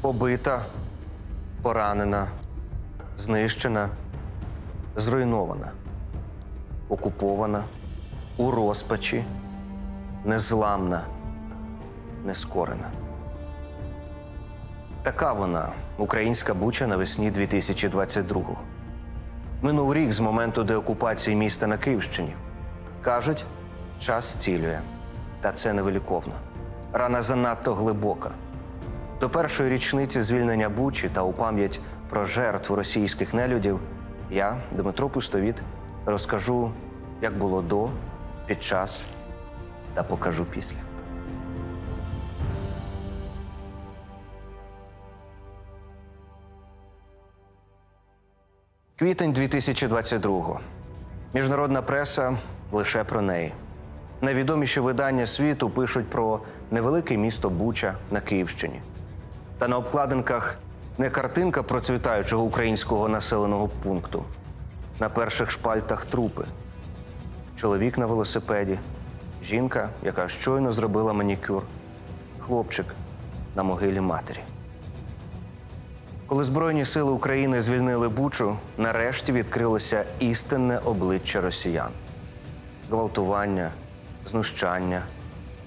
побита, поранена, знищена, зруйнована, окупована, у розпачі, незламна, нескорена. Така вона, українська буча навесні 2022-го. Минув рік з моменту деокупації міста на Київщині. Кажуть, час зцілює. Та це невиліковно. Рана занадто глибока. До першої річниці звільнення Бучі та у пам'ять про жертв російських нелюдів я, Дмитро Пустовіт, розкажу, як було до, під час та покажу після. Квітень 2022-го. Міжнародна преса лише про неї. Найвідоміші видання світу пишуть про невелике місто Буча на Київщині. Та на обкладинках не картинка процвітаючого українського населеного пункту. На перших шпальтах трупи. Чоловік на велосипеді, жінка, яка щойно зробила манікюр, хлопчик на могилі матері. Коли Збройні сили України звільнили Бучу, нарешті відкрилося істинне обличчя росіян: гвалтування, знущання,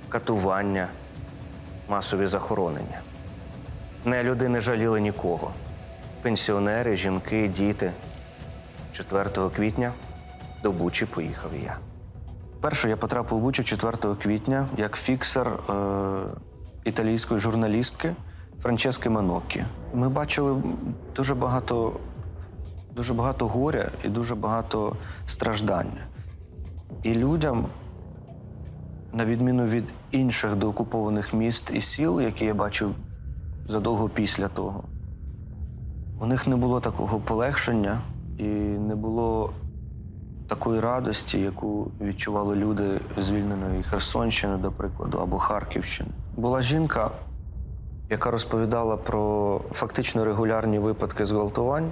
катування, масові захоронення. Нелюди не жаліли нікого: пенсіонери, жінки, діти. 4 квітня до Бучі поїхав я. Перше я потрапив у Бучу 4 квітня як фіксер е, італійської журналістки Франчески Маноккі. Ми бачили дуже багато, дуже багато горя і дуже багато страждання. І людям, на відміну від інших деокупованих міст і сіл, які я бачив задовго після того, у них не було такого полегшення і не було такої радості, яку відчували люди звільненої Херсонщини, до прикладу, або Харківщини. Була жінка, яка розповідала про фактично регулярні випадки зґвалтувань.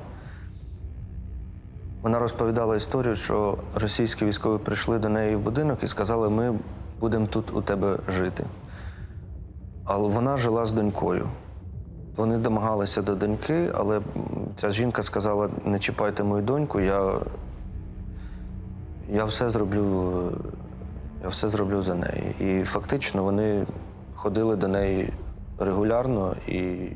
Вона розповідала історію, що російські військові прийшли до неї в будинок і сказали, ми будемо тут у тебе жити. Але вона жила з донькою. Вони домагалися до доньки, але ця жінка сказала: не чіпайте мою доньку, я, я все зроблю, я все зроблю за неї. І фактично вони ходили до неї регулярно і,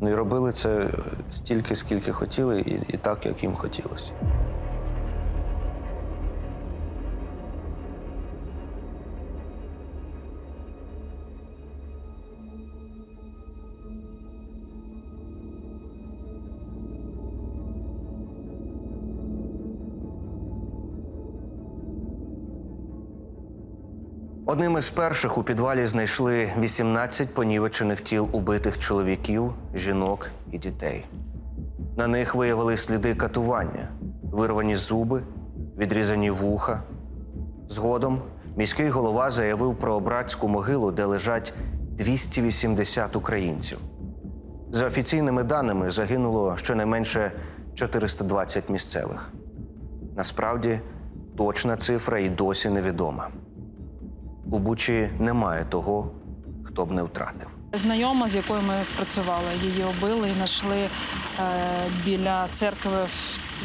ну, і робили це стільки, скільки хотіли, і, і так, як їм хотілося. Одним із перших у підвалі знайшли 18 понівечених тіл убитих чоловіків, жінок і дітей. На них виявили сліди катування, вирвані зуби, відрізані вуха. Згодом міський голова заявив про братську могилу, де лежать 280 українців. За офіційними даними загинуло щонайменше 420 місцевих. Насправді, точна цифра і досі невідома. У Бучі немає того, хто б не втратив. Знайома, з якою ми працювали, її обили і знайшли е, біля церкви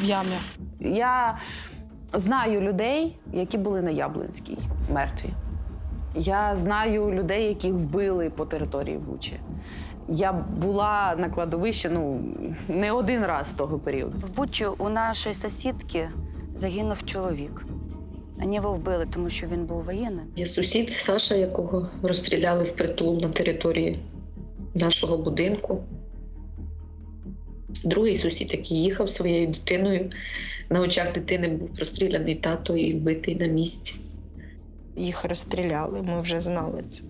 в ямі. Я знаю людей, які були на Яблунській мертві. Я знаю людей, яких вбили по території Бучі. Я була на кладовищі ну, не один раз з того періоду. В Бучу у нашої сусідки загинув чоловік. Вони його вбили, тому що він був воєнним. Є сусід Саша, якого розстріляли впритул на території нашого будинку. Другий сусід, який їхав своєю дитиною, на очах дитини був простріляний тато і вбитий на місці. Їх розстріляли, ми вже знали це.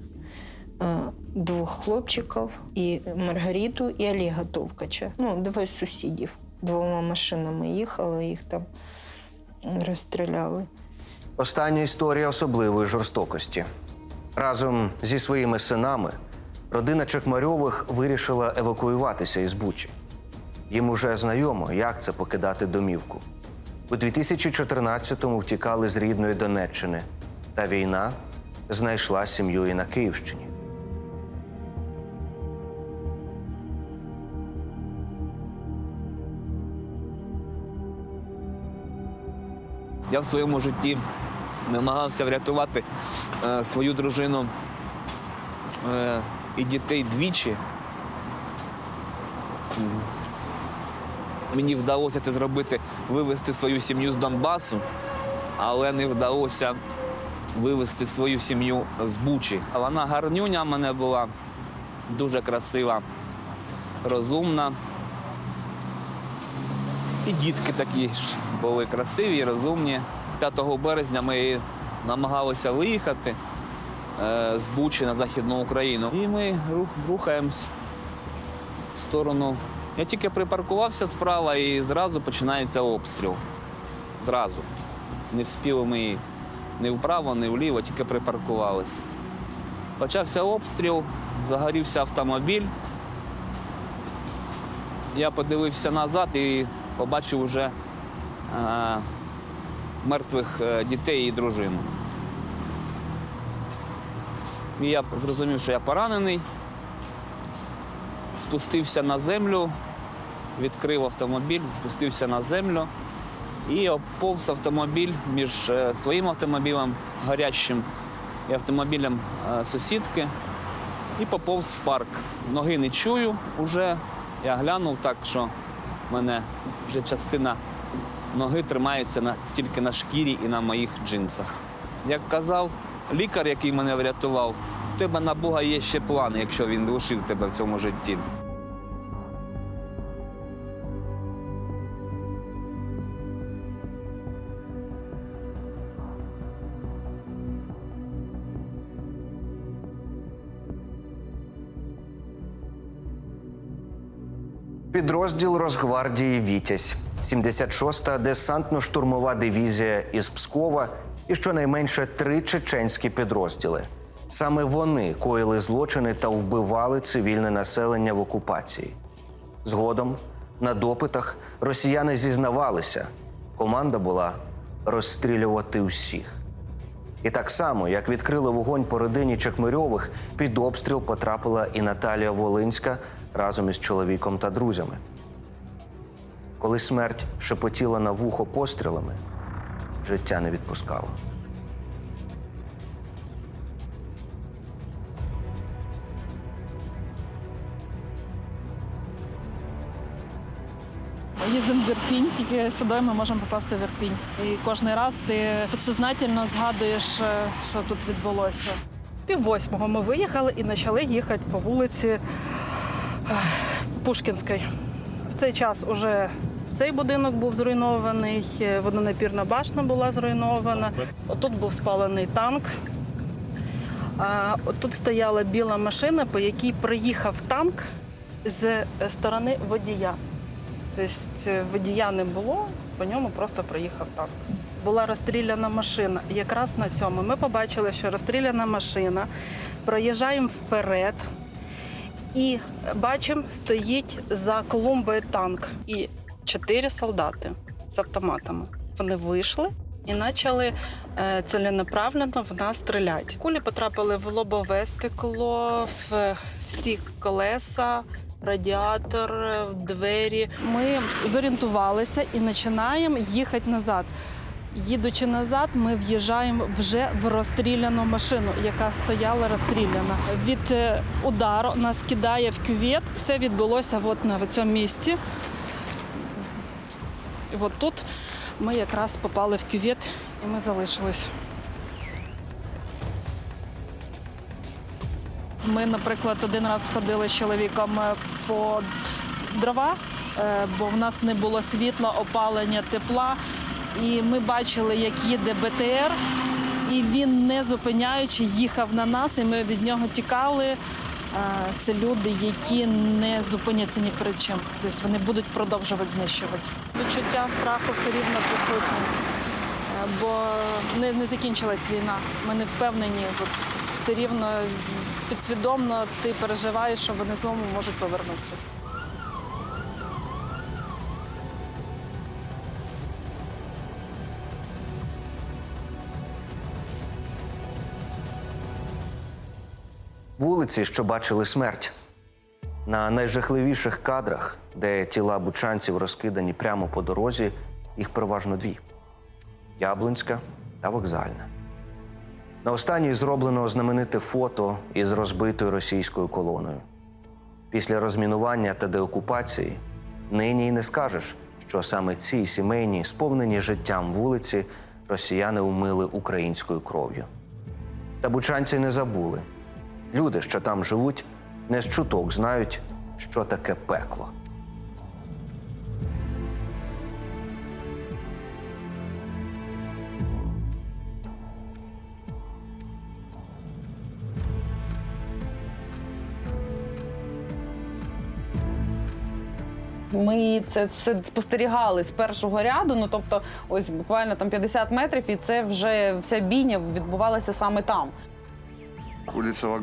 Двох хлопчиків, і Маргариту, і Олега Товкача. Ну, двоє сусідів. Двома машинами їхали, їх там розстріляли. Остання історія особливої жорстокості. Разом зі своїми синами родина Чекмарьових вирішила евакуюватися із Бучі. Їм уже знайомо, як це покидати домівку. У 2014-му втікали з рідної Донеччини, та війна знайшла сім'ю і на Київщині. Я в своєму житті намагався врятувати е, свою дружину е, і дітей двічі. Мені вдалося це зробити, вивезти свою сім'ю з Донбасу, але не вдалося вивезти свою сім'ю з Бучі. Вона гарнюня в мене була, дуже красива, розумна. І дітки такі ж були красиві розумні. 5 березня ми намагалися виїхати е, з Бучі на Західну Україну. І ми рух- рухаємось в сторону. Я тільки припаркувався справа і зразу починається обстріл. Зразу. Не вспіли ми ні вправо, ні вліво, тільки припаркувались. Почався обстріл, загорівся автомобіль. Я подивився назад і побачив уже е, мертвих е, дітей і дружину. І я зрозумів, що я поранений, спустився на землю, відкрив автомобіль, спустився на землю і оповз автомобіль між е, своїм автомобілем гарячим і автомобілем е, сусідки і поповз в парк. Ноги не чую уже. Я глянув так, що мене вже частина ноги тримається на, тільки на шкірі і на моїх джинсах. Як казав лікар, який мене врятував, у тебе на Бога є ще план, якщо він лишив тебе в цьому житті. Підрозділ Росгвардії Вітязь, 76-та десантно-штурмова дивізія із Пскова і щонайменше три чеченські підрозділи. Саме вони коїли злочини та вбивали цивільне населення в окупації. Згодом на допитах росіяни зізнавалися, команда була розстрілювати всіх. І так само, як відкрили вогонь по родині Чекмирьових, під обстріл потрапила і Наталія Волинська разом із чоловіком та друзями. Коли смерть шепотіла на вухо пострілами, життя не відпускало. Їздимо в Ірпінь, тільки сюди ми можемо попасти в Ірпінь. І кожен раз ти підсознательно згадуєш, е, що тут відбулося. Пів восьмого ми виїхали і почали їхати по вулиці ех, Пушкінській. В цей час уже цей будинок був зруйнований, е, водонапірна башня була зруйнована. Отут був спалений танк. А Тут стояла біла машина, по якій приїхав танк з сторони водія. Тобто е, водія не було, по ньому просто проїхав танк. Була розстріляна машина. Якраз на цьому ми побачили, що розстріляна машина. Проїжджаємо вперед і бачимо, стоїть за клумбою танк. І чотири солдати з автоматами. Вони вийшли і почали е, ціленаправленно в нас стріляти. Кулі потрапили в лобове стекло, в всі колеса радіатор, двері. Ми зорієнтувалися і починаємо їхати назад. Їдучи назад, ми в'їжджаємо вже в розстріляну машину, яка стояла розстріляна. Від е, удару нас кидає в кювет. Це відбулося от на цьому місці. І от тут ми якраз попали в кювет і ми залишились. Ми, наприклад, один раз ходили з чоловіком е, по дрова, е, бо в нас не було світла, опалення, тепла. І ми бачили, як їде БТР, і він, не зупиняючи, їхав на нас, і ми від нього тікали. Це люди, які не зупиняться ні перед чим. Тобто вони будуть продовжувати знищувати. Відчуття страху все рівно присутнє, бо не, не закінчилась війна. Ми не впевнені. От все рівно підсвідомно ти переживаєш, що вони знову можуть повернутися. Вулиці, що бачили смерть. На найжахливіших кадрах, де тіла бучанців розкидані прямо по дорозі, їх переважно дві. Яблунська та Вокзальна. На останній зроблено знамените фото із розбитою російською колоною. Після розмінування та деокупації нині й не скажеш, що саме ці сімейні, сповнені життям вулиці, росіяни умили українською кров'ю. Та бучанці не забули. Люди, що там живуть, не з чуток знають, що таке пекло. Ми це все спостерігали з першого ряду. Ну тобто, ось буквально там 50 метрів, і це вже вся бійня відбувалася саме там. Улица Вок...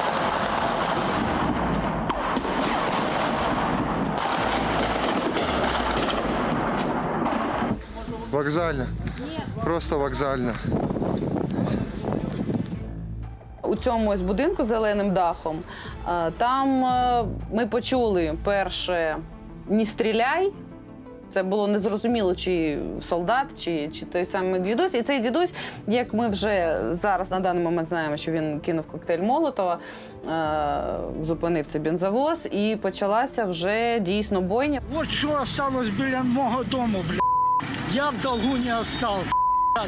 Вокзальна. Просто вокзальна. у цьому ось будинку з зеленим дахом. е, Там е, ми почули перше «не стріляй. Це було незрозуміло, чи солдат, чи, чи той самий дідусь. І цей дідусь, як ми вже зараз на даний момент знаємо, що він кинув коктейль Молотова, е, зупинив цей бензовоз, і почалася вже дійсно бойня. Вот что осталось біля мого дому, бля. Я в долгу не остался,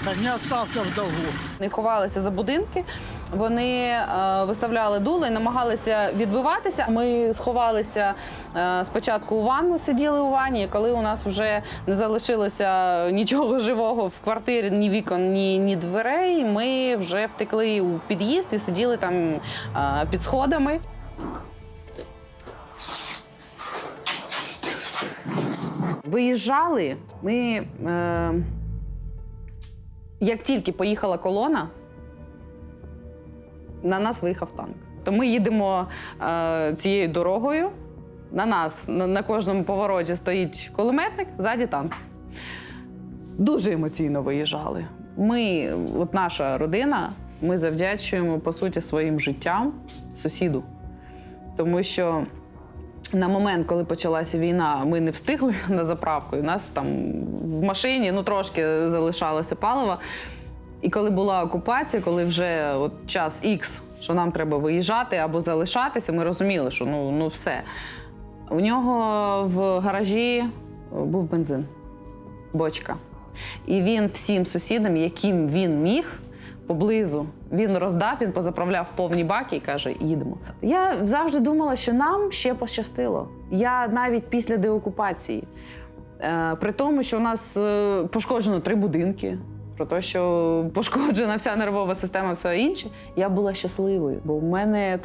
бля, не остался в долгу. Вони ховалися за будинки, вони е, виставляли дуло і намагалися відбиватися. Ми сховалися е, спочатку у ванну, сиділи у ванні. і Коли у нас вже не залишилося нічого живого в квартирі, ні вікон, ні, ні дверей, ми вже втекли у під'їзд і сиділи там е, під сходами. Виїжджали ми. Е, як тільки поїхала колона, на нас виїхав танк. То ми їдемо е, цією дорогою. На нас на, на кожному повороті стоїть кулеметник, ззаді танк. Дуже емоційно виїжджали. Ми, от наша родина, ми завдячуємо по суті своїм життям сусіду. Тому що на момент, коли почалася війна, ми не встигли на заправку. У нас там в машині ну трошки залишалося паливо. І коли була окупація, коли вже от час Х, що нам треба виїжджати або залишатися, ми розуміли, що ну, ну все. У нього в гаражі був бензин, бочка. І він всім сусідам, яким він міг, поблизу, він роздав, він позаправляв повні баки і каже: їдемо. Я завжди думала, що нам ще пощастило. Я навіть після деокупації, е, при тому, що у нас е, пошкоджено три будинки. Про те, що пошкоджена вся нервова система, все інше, я була щасливою, бо в мене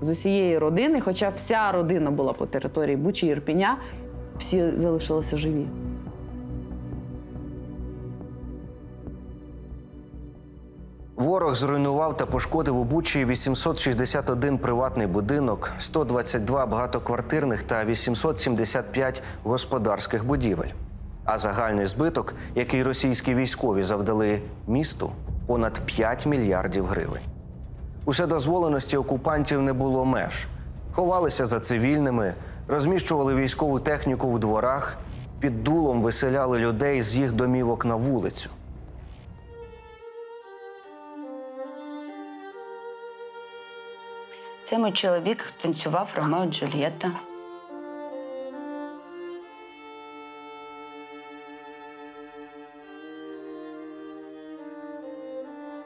з усієї родини, хоча вся родина була по території Бучі і Ірпіня, всі залишилися живі. Ворог зруйнував та пошкодив у Бучі 861 приватний будинок, 122 багатоквартирних та 875 господарських будівель. А загальний збиток, який російські військові завдали місту, понад 5 мільярдів гривень. Уседозволеності окупантів не було меж. Ховалися за цивільними, розміщували військову техніку в дворах, під дулом виселяли людей з їх домівок на вулицю. Це мій чоловік танцював Ромео Джульєта.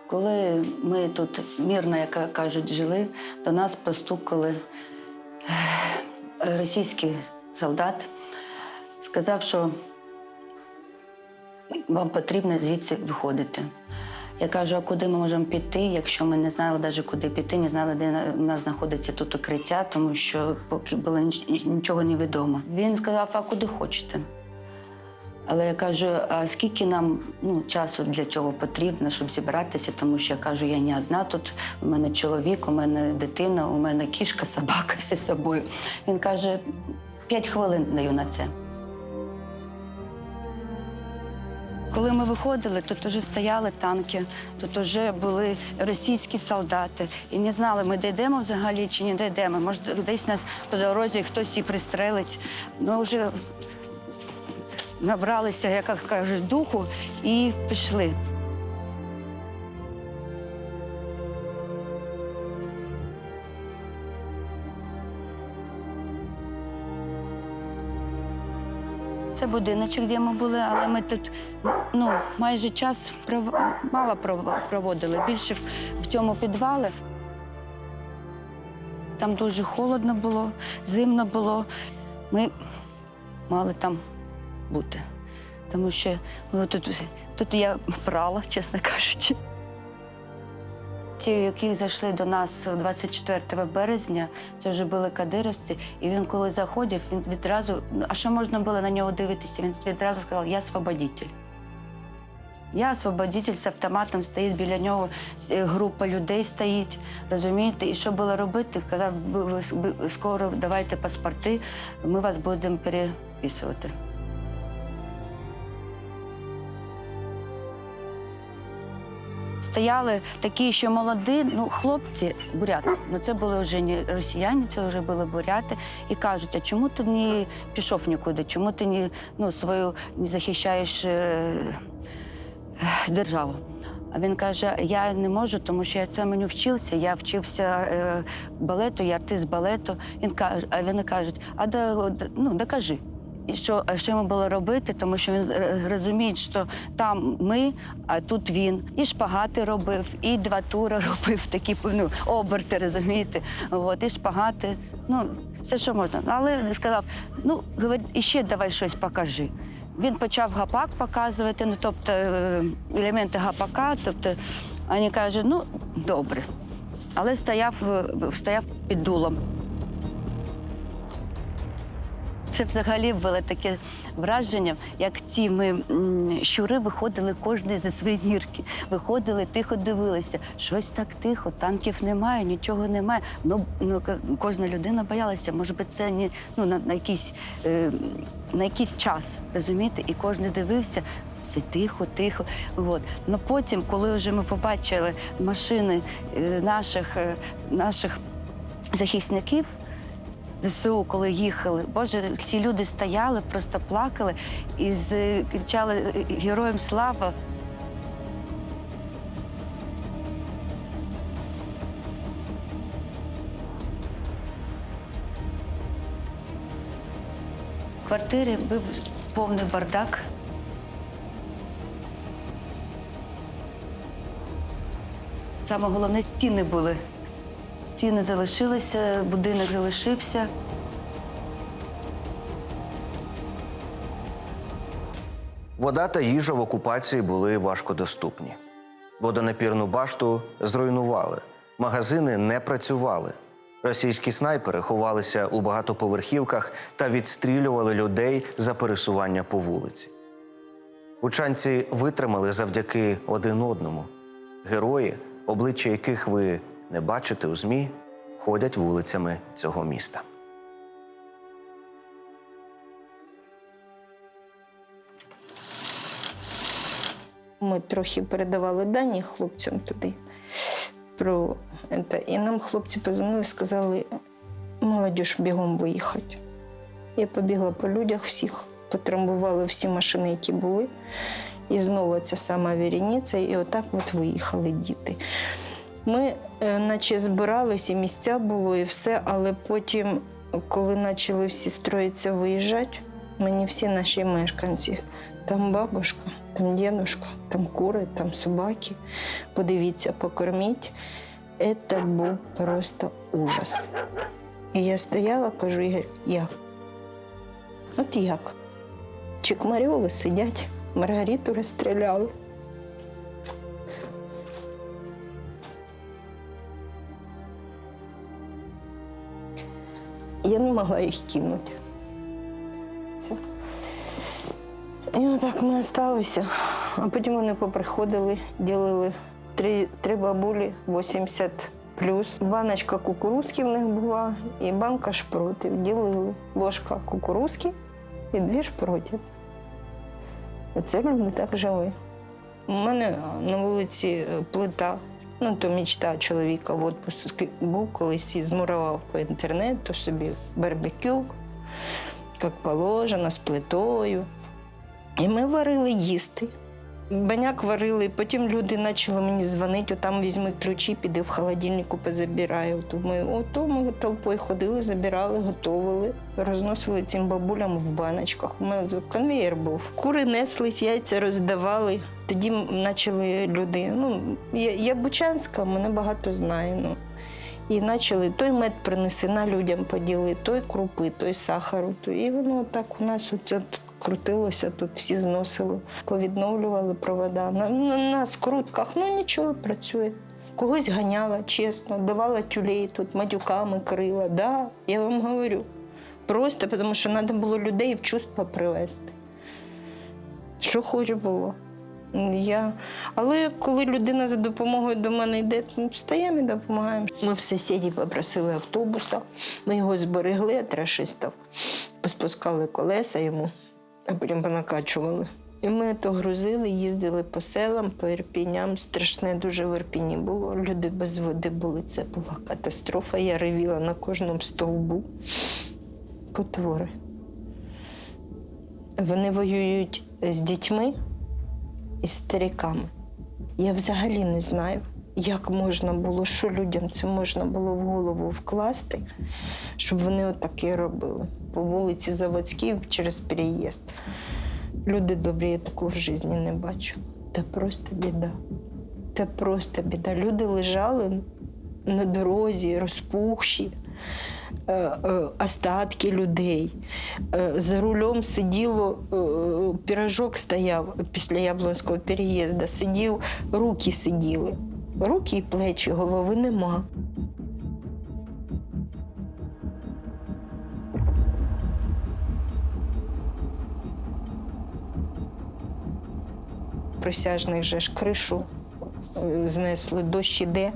Коли ми тут мирно, як кажуть, жили, до нас постукали е, російський солдат, сказав, що вам потрібно звідси виходити. Я кажу, а куди ми можемо піти, якщо ми не знали навіть куди піти, не знали, де у нас знаходиться тут укриття, тому що поки було нічого не відомо. Він сказав, а куди хочете. Але я кажу, а скільки нам ну, часу для цього потрібно, щоб зібратися, тому що я кажу, я не одна тут, у мене чоловік, у мене дитина, у мене кішка, собака, все з собою. Він каже, п'ять хвилин даю на це. Коли ми виходили, тут вже стояли танки, тут вже були російські солдати. І не знали, ми дійдемо взагалі чи не дійдемо. Може, десь нас по дорозі хтось і пристрелить. Ну, вже набралися, як кажуть, духу і пішли. Це будиночок, де ми були, але ми тут ну, майже час мало проводили. Більше в цьому підвалі. Там дуже холодно було, зимно було. Ми мали там бути. Тому що ми тут, тут я прала, чесно кажучи. Ті, які зайшли до нас 24 березня, це вже були кадирівці, і він коли заходив, він відразу, а що можна було на нього дивитися? Він відразу сказав, я освободитель. Я освободитель з автоматом стоїть біля нього, група людей стоїть, розумієте? І що було робити? Казав, скоро давайте паспорти, ми вас будемо переписувати. Стояли такі, що молоді, ну, хлопці, буряти. Ну, це були вже не росіяни, це вже були буряти. І кажуть, а чому ти не пішов нікуди? Чому ти не, ну, свою не захищаєш е, державу? А він каже: я не можу, тому що я цьому вчився. Я вчився е, балету, я артист балету. Він каже, а вони кажуть, а да, ну, докажи. І що, що йому було робити, тому що він розуміє, що там ми, а тут він. І шпагати робив, і два тури робив, такі ну, оберти, розумієте? От, і шпагати. Ну, все, що можна. Але він сказав: ну, говорить, іще давай щось покажи. Він почав гапак показувати, ну тобто е, елементи гапака, тобто вони кажуть, ну добре. Але стояв, е, стояв під дулом. Це взагалі було таке враження, як ці ми щури виходили кожен зі своєї нірки. Виходили, тихо дивилися. Щось так тихо, танків немає, нічого немає. Ну, ну кожна людина боялася. Може би, це не ну, на, на, якийсь, е, на якийсь час, розумієте? І кожен дивився. Все тихо, тихо. От. Ну потім, коли вже ми побачили машини е, наших, е, наших захисників, ЗСУ, коли їхали, Боже, всі люди стояли, просто плакали і з- кричали е, Героям слава. В квартирі був повний бардак. Саме головне стіни були. Стіни залишилися, будинок залишився. Вода та їжа в окупації були важкодоступні. Водонапірну башту зруйнували, магазини не працювали. Російські снайпери ховалися у багатоповерхівках та відстрілювали людей за пересування по вулиці. Бучанці витримали завдяки один одному. Герої, обличчя яких ви не бачите у ЗМІ, ходять вулицями цього міста. Ми трохи передавали дані хлопцям туди. Про це. І нам хлопці позвонили, і сказали, молодіж бігом виїхати. Я побігла по людях всіх, потрамбували всі машини, які були. І знову ця сама віріниця, і отак от виїхали діти. Ми, е, наче збиралися, місця було, і все, але потім, коли почали всі строїться виїжджати, мені всі наші мешканці, там бабушка, там дідушка, там кури, там собаки. Подивіться, покорміть. Це був просто ужас. І я стояла, кажу, Ігор, як? От як? Чекмарьови сидять, Маргариту розстріляли. Я не могла їх кинути. Це. І отак ми залишилися. А потім вони поприходили, ділили три, три бабулі 80 плюс. Баночка кукурузки в них була і банка шпротів. Ділили ложка кукурузки і дві шпротів. Оце люди так жили. У мене на вулиці плита. Ну, то мічта чоловіка в отпуск був колись і змурував по інтернету собі барбекю, як положено, з плитою. І ми варили їсти. Баняк варили, потім люди почали мені дзвонити, там візьми ключі, піди в холодильнику, позабирай. Ото ми, ото ми толпою ходили, забирали, готували, розносили цим бабулям в баночках. У мене тут конвеєр був. Кури неслись, яйця роздавали. Тоді почали люди. Ну, я, я Бучанська, мене багато знає. Ну. І почали той мед принеси на людям поділи, той крупи, той сахару. І воно так у нас оце крутилося, тут всі зносили, повідновлювали провода. На, на, на скрутках ну нічого працює. Когось ганяла, чесно, давала тюлей тут, матюками крила. Да, я вам говорю. Просто тому що треба було людей в чувство привести. Що хоч було. Я... Але коли людина за допомогою до мене йде, то встаємо і допомагаємо. Ми в сусідів попросили автобуса, ми його зберегли від рашистів, поспускали колеса йому, а потім понакачували. І ми то грузили, їздили по селам, по Ірпіням. Страшне дуже в Ірпіні було. Люди без води були. Це була катастрофа. Я ревіла на кожному стовбу. Потвори. Вони воюють з дітьми і з стариками. Я взагалі не знаю, як можна було, що людям це можна було в голову вкласти, щоб вони отаке робили. По вулиці Заводській через переїзд. Люди добрі, я такого в житті не бачу. Це просто біда. Це просто біда. Люди лежали на дорозі, розпухші, е, е, остатки людей. Е, За рулем сиділо, пірожок стояв після Яблонського переїзду, сидів, руки сиділи. Руки і плечі, голови нема. Присяжних же ж кришу е, знесли, дощ іде,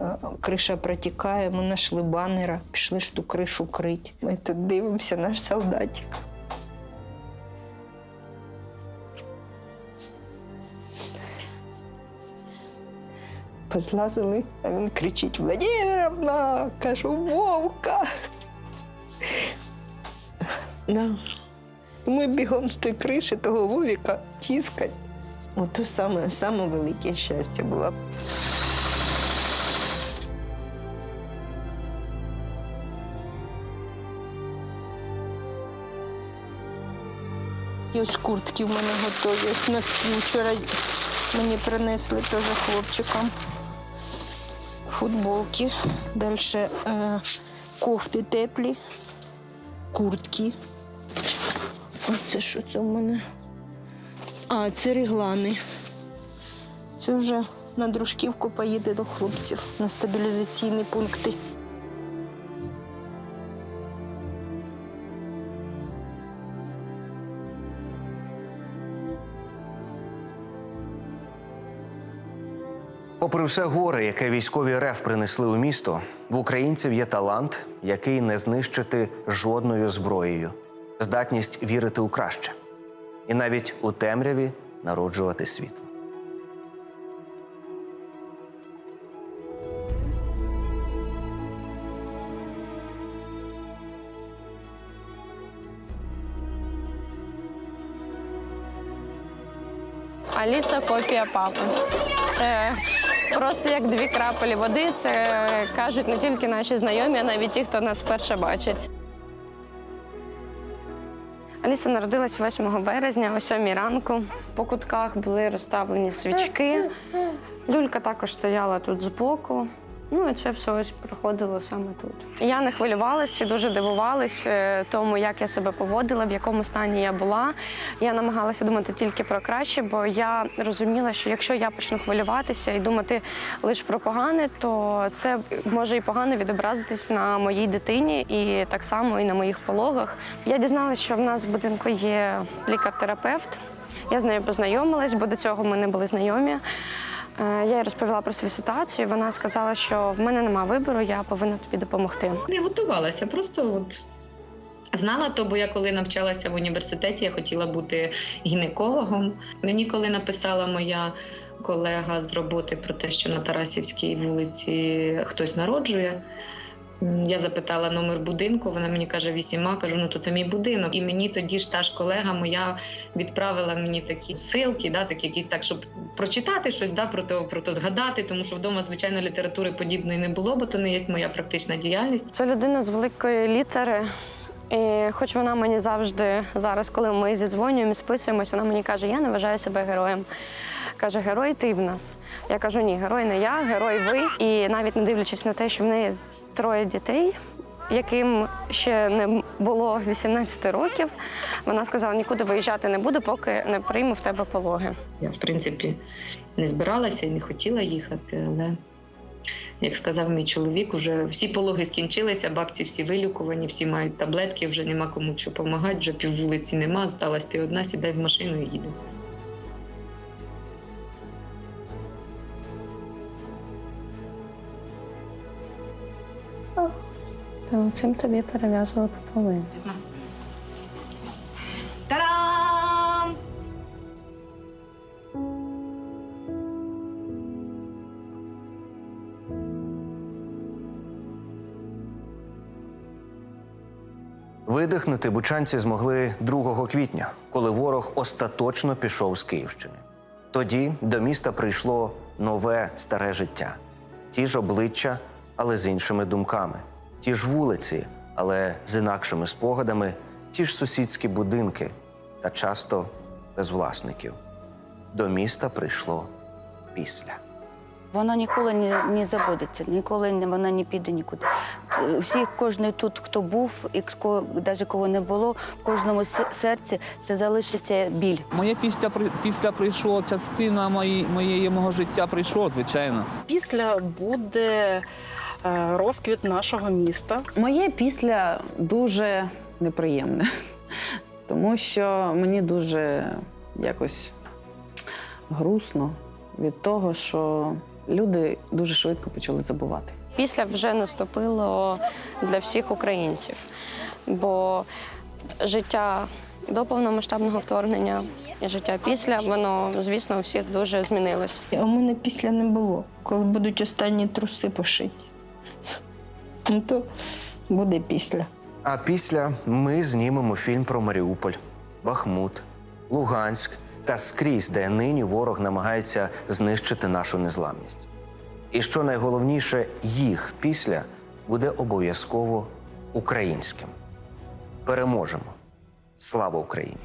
е, криша протікає, ми знайшли банера, пішли ж ту кришу крить. Ми тут дивимося, наш солдатик. Позлазили, а він кричить Владимировна, кажу, вовка. Да. Ми бігом з тої криші того вовіка тіскать. Ото саме, саме велике щастя було. І ось куртки в мене готові. Носки вчора мені принесли теж хлопчикам. Футболки. Далі е, кофти теплі, куртки. Оце що це в мене? А, це реглани. Це вже на дружківку поїде до хлопців на стабілізаційні пункти. Попри все горе, яке військові РФ принесли у місто, в українців є талант, який не знищити жодною зброєю, здатність вірити у краще, і навіть у темряві народжувати світло. Аліса копія папи. Це просто як дві крапелі води. Це кажуть не тільки наші знайомі, а навіть ті, хто нас вперше бачить. Аліса народилась 8 березня о 7 ранку. По кутках були розставлені свічки. Люлька також стояла тут збоку. Ну і це все ось проходило саме тут. Я не хвилювалася, дуже дивувалась е, тому, як я себе поводила, в якому стані я була. Я намагалася думати тільки про краще, бо я розуміла, що якщо я почну хвилюватися і думати лише про погане, то це може і погано відобразитись на моїй дитині, і так само і на моїх пологах. Я дізналася, що в нас в будинку є лікар-терапевт. Я з нею познайомилась, бо до цього ми не були знайомі. Е, Я їй розповіла про свою ситуацію. Вона сказала, що в мене нема вибору, я повинна тобі допомогти. Не готувалася, просто от знала то, бо я коли навчалася в університеті, я хотіла бути гінекологом. Мені коли написала моя колега з роботи про те, що на Тарасівській вулиці хтось народжує. Я запитала номер будинку, вона мені каже вісіма, кажу, ну то це мій будинок. І мені тоді ж та ж колега моя відправила мені такі силки, да, такі якісь так, щоб прочитати щось, да, про то, про то згадати, тому що вдома, звичайно, літератури подібної не було, бо то не є моя практична діяльність. Це людина з великої літери. І хоч вона мені завжди зараз, коли ми зідзвонюємо списуємось, вона мені каже, я не вважаю себе героєм. Каже, герой ти в нас. Я кажу, ні, герой не я, герой ви. І навіть не дивлячись на те, що в неї троє дітей, яким ще не було 18 років, вона сказала, нікуди виїжджати не буду, поки не прийму в тебе пологи. Я, в принципі, не збиралася і не хотіла їхати, але. Як сказав мій чоловік, уже всі пологи скінчилися, бабці всі вилікувані, всі мають таблетки, вже нема кому що допомагати, вже пів вулиці нема, сталася ти одна, сідай в машину і їде. Цим тобі перев'язували пополину. Та-дам! Видихнути бучанці змогли 2 квітня, коли ворог остаточно пішов з Київщини. Тоді до міста прийшло нове старе життя, ті ж обличчя, але з іншими думками, ті ж вулиці, але з інакшими спогадами, ті ж сусідські будинки та часто без власників. До міста прийшло після. Вона ніколи не, не забудеться, ніколи не, вона не піде нікуди. Всі, кожен тут, хто був, і хто, навіть кого не було, в кожному серці це залишиться біль. Моє після, при- після прийшло, частина мої, моєї мого життя прийшло, звичайно. Після буде розквіт нашого міста. Моє після дуже неприємне, тому що мені дуже якось грустно від того, що люди дуже швидко почали забувати. Після вже наступило для всіх українців, бо життя до повномасштабного вторгнення і життя після, воно, звісно, у всіх дуже змінилось. А у мене після не було. Коли будуть останні труси пошиті, ну то буде після. А після ми знімемо фільм про Маріуполь, Бахмут, Луганськ та скрізь, де нині ворог намагається знищити нашу незламність. І що найголовніше, їх після буде обов'язково українським. Переможемо! Слава Україні!